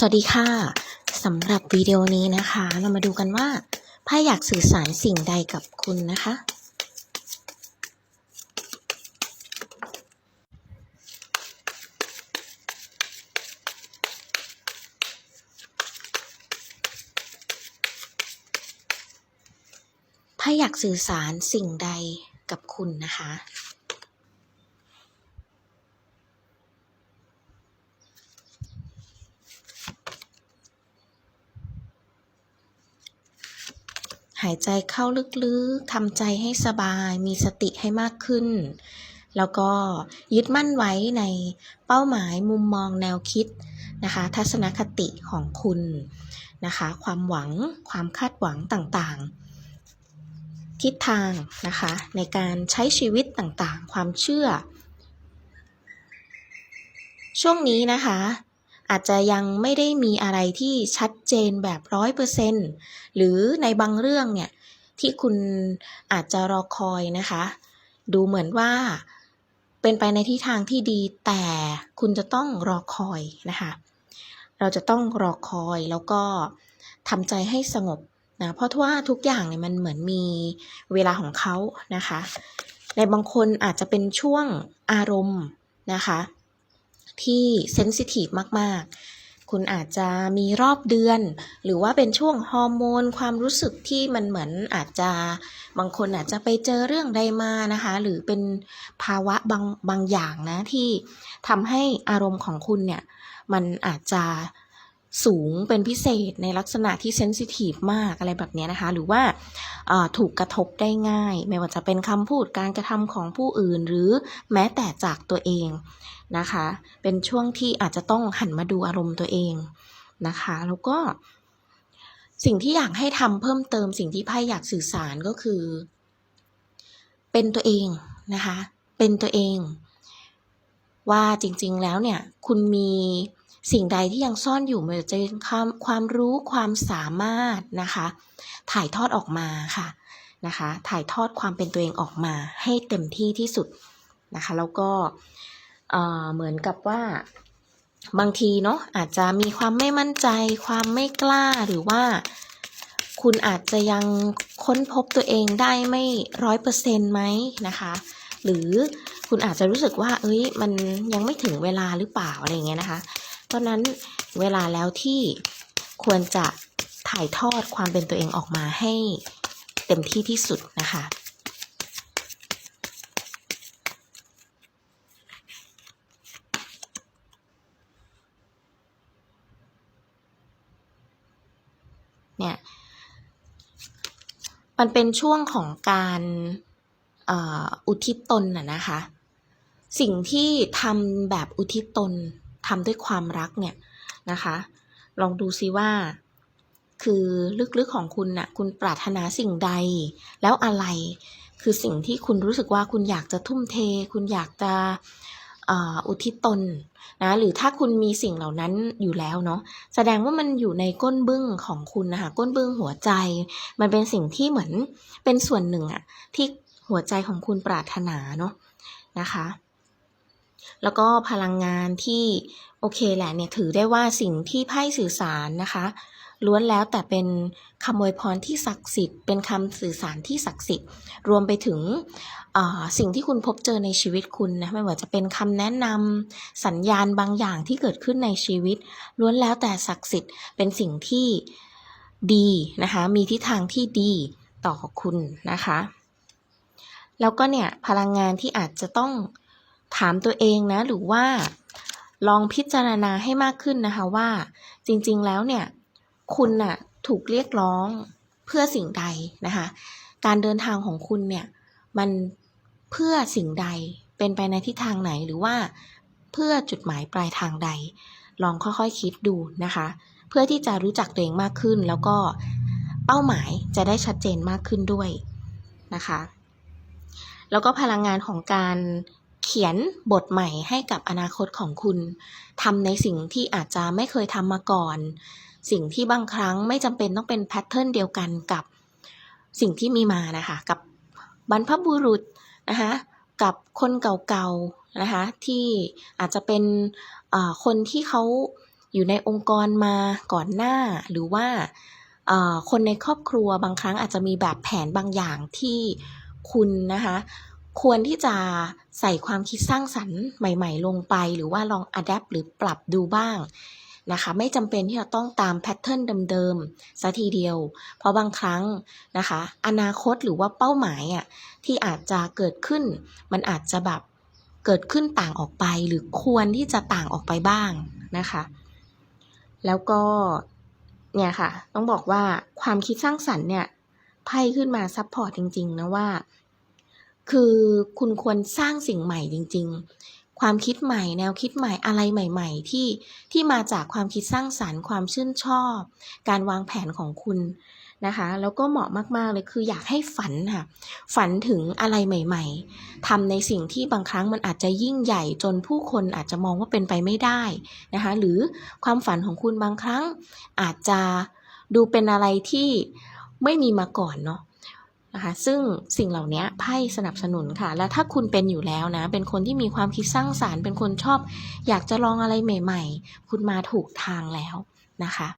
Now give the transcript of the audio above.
สวัสดีค่ะสำหรับวิดีโอนี้นะคะ เรามาดูกันว่าไพ่อยากสื่อสารสิ่งใดกับคุณนะคะ ไพ่อยากสื่อสารสิ่งใดกับคุณนะคะ หายใจเข้าลึกๆทำใจให้สบาย มีสติให้มากขึ้น แล้วก็ยึดมั่นไว้ในเป้าหมายมุมมองแนวคิดนะคะ ทัศนคติของคุณนะคะ ความหวังความคาดหวังต่างๆ ทิศทางนะคะ ในการใช้ชีวิตต่างๆ ความเชื่อ ช่วงนี้นะคะ อาจจะยังไม่ได้มีอะไรที่ชัดเจนแบบร้อยเปอร์เซนต์หรือในบางเรื่องเนี่ยที่คุณอาจจะรอคอยนะคะ ดูเหมือนว่าเป็นไปในทิศทางที่ดีแต่คุณจะต้องรอคอยนะคะ เราจะต้องรอคอยแล้วก็ทำใจให้สงบนะเพราะว่าทุกอย่างเนี่ยมันเหมือนมีเวลาของเขานะคะ ในบางคนอาจจะเป็นช่วงอารมณ์นะคะ ที่เซนซิทีฟมาก ๆ คุณอาจจะมีรอบเดือน หรือว่าเป็นช่วงฮอร์โมน ความรู้สึกที่มันเหมือนอาจจะบางคนอาจจะไปเจอเรื่องใดมานะคะ หรือเป็นภาวะบางบางอย่างนะที่ทำให้อารมณ์ของคุณเนี่ยมันอาจจะ สูงเป็นพิเศษในลักษณะที่เซนซิทีฟมากอะไรแบบนี้นะคะ หรือว่าถูกกระทบได้ง่าย ไม่ว่าจะเป็นคำพูดการกระทำของผู้อื่น หรือแม้แต่จากตัวเองนะคะ เป็นช่วงที่อาจจะต้องหันมาดูอารมณ์ตัวเองนะคะ แล้วก็ สิ่งที่อยากให้ทำเพิ่มเติมสิ่งที่ไพ่อยากสื่อสารก็คือ เป็นตัวเองนะคะ เป็นตัวเอง ว่าจริง ๆ แล้วเนี่ย คุณมี สิ่งใดที่ยังซ่อนอยู่ม่ว่าจะเป็นความความรู้ความสามารถนะคะ ถ่ายทอดออกมาค่ะนะคะ ถ่ายทอดความเป็นตัวเองออกมาให้เต็มที่ที่สุดนะคะ แล้วก็เอ่อเหมือนกับว่าบางทีเนาะอาจจะมีความไม่มั่นใจ ความไม่กล้าหรือว่า คุณอาจจะยังค้นพบตัวเองได้ไม่ร้อยเปอร์เซ็นต์ไหมนะคะ หรือคุณอาจจะรู้สึกว่า เอ้ย มันยังไม่ถึงเวลาหรือเปล่าอะไรเงี้ยนะคะ เพราะนั้นเวลาแล้วที่ควรจะถ่ายทอดความเป็นตัวเองออกมาให้เต็มที่ที่สุดนะคะเนี่ยมันเป็นช่วงของการอุทิศตนน่ะนะคะ สิ่งที่ทำแบบอุทิศตน ทำด้วยความรักเนี่ยนะคะ ลองดูซิว่า คือลึกๆของคุณน่ะคุณปรารถนาสิ่งใด แล้วอะไรคือสิ่งที่คุณรู้สึกว่าคุณอยากจะทุ่มเท คุณอยากจะอุทิศตนนะหรือถ้าคุณมีสิ่งเหล่านั้นอยู่แล้วเนาะแสดงว่ามันอยู่ในก้นบึ้งของคุณนะคะก้นบึ้งหัวใจ มันเป็นสิ่งที่เหมือนเป็นส่วนหนึ่งอะที่หัวใจของคุณปรารถนาเนาะนะคะ แล้วก็พลังงานที่โอเคแหละเนี่ยถือได้ว่าสิ่งที่ไพ่สื่อสารนะคะล้วนแล้วแต่เป็นคำอวยพรที่ศักดิ์สิทธิ์ เป็นคำสื่อสารที่ศักดิ์สิทธิ์ รวมไปถึงอ่อสิ่งที่คุณพบเจอในชีวิตคุณนะไม่ว่าจะเป็นคำแนะนำสัญญาณบางอย่างที่เกิดขึ้นในชีวิต ล้วนแล้วแต่ศักดิ์สิทธิ์ เป็นสิ่งที่ดีนะคะมีทิศทางที่ดีต่อคุณนะคะ แล้วก็เนี่ยพลังงานที่อาจจะต้อง ถามตัวเองนะ หรือว่าลองพิจารณาให้มากขึ้นนะคะว่า จริงๆแล้วเนี่ย คุณน่ะถูกเรียกร้องเพื่อสิ่งใดนะคะ การเดินทางของคุณเนี่ย มันเพื่อสิ่งใดเป็นไปในทิศทางไหนหรือว่าเพื่อจุดหมายปลายทางใด ลองค่อยๆคิดดูนะคะ เพื่อที่จะรู้จักตัวเองมากขึ้น แล้วก็เป้าหมายจะได้ชัดเจนมากขึ้นด้วยนะคะ แล้วก็พลังงานของการ เขียนบทใหม่ให้กับอนาคตของคุณทำในสิ่งที่อาจจะไม่เคยทำมาก่อน สิ่งที่บางครั้งไม่จำเป็นต้องเป็นแพทเทิร์นเดียวกันกับสิ่งที่มีมานะคะ กับบรรพบุรุษนะคะกับคนเก่าๆนะคะที่อาจจะเป็นคนที่เขาอยู่ในองค์กรมาก่อนหน้า หรือว่าคนในครอบครัวบางครั้งอาจจะมีแบบแผนบางอย่างที่คุณนะคะ ควรที่จะใส่ความคิดสร้างสรรค์ใหม่ ๆ ลงไป หรือว่าลองอัดแอปหรือปรับดูบ้างนะคะไม่จำเป็นที่จะต้องตามแพทเทิร์นเดิมๆซะทีเดียว เพราะบางครั้งนะคะ อนาคตหรือว่าเป้าหมายอะที่อาจจะเกิดขึ้น มันอาจจะแบบเกิดขึ้นต่างออกไป หรือควรที่จะต่างออกไปบ้างนะคะ แล้วก็เนี่ยค่ะ ต้องบอกว่าความคิดสร้างสรรค์เนี่ยไพ่ขึ้นมาซัพพอร์ตจริง ๆ นะว่า คือคุณควรสร้างสิ่งใหม่จริง ๆ ความคิดใหม่ แนวคิดใหม่อะไรใหม่ ๆ ที่ที่มาจากความคิดสร้างสรรค์ ความชื่นชอบ การวางแผนของคุณนะคะ แล้วก็เหมาะมากๆเลยคืออยากให้ฝันค่ะ ฝันถึงอะไรใหม่ๆทำในสิ่งที่บางครั้งมันอาจจะยิ่งใหญ่จนผู้คนอาจจะมองว่าเป็นไปไม่ได้นะคะ หรือความฝันของคุณบางครั้งอาจจะดูเป็นอะไรที่ไม่มีมาก่อนเนาะ นะคะซึ่งสิ่งเหล่านี้ไพ่สนับสนุนค่ะ และถ้าคุณเป็นอยู่แล้วนะ เป็นคนที่มีความคิดสร้างสารรค์ เป็นคนชอบ อยากจะลองอะไรใหม่ ๆ คุณมาถูกทางแล้วนะคะ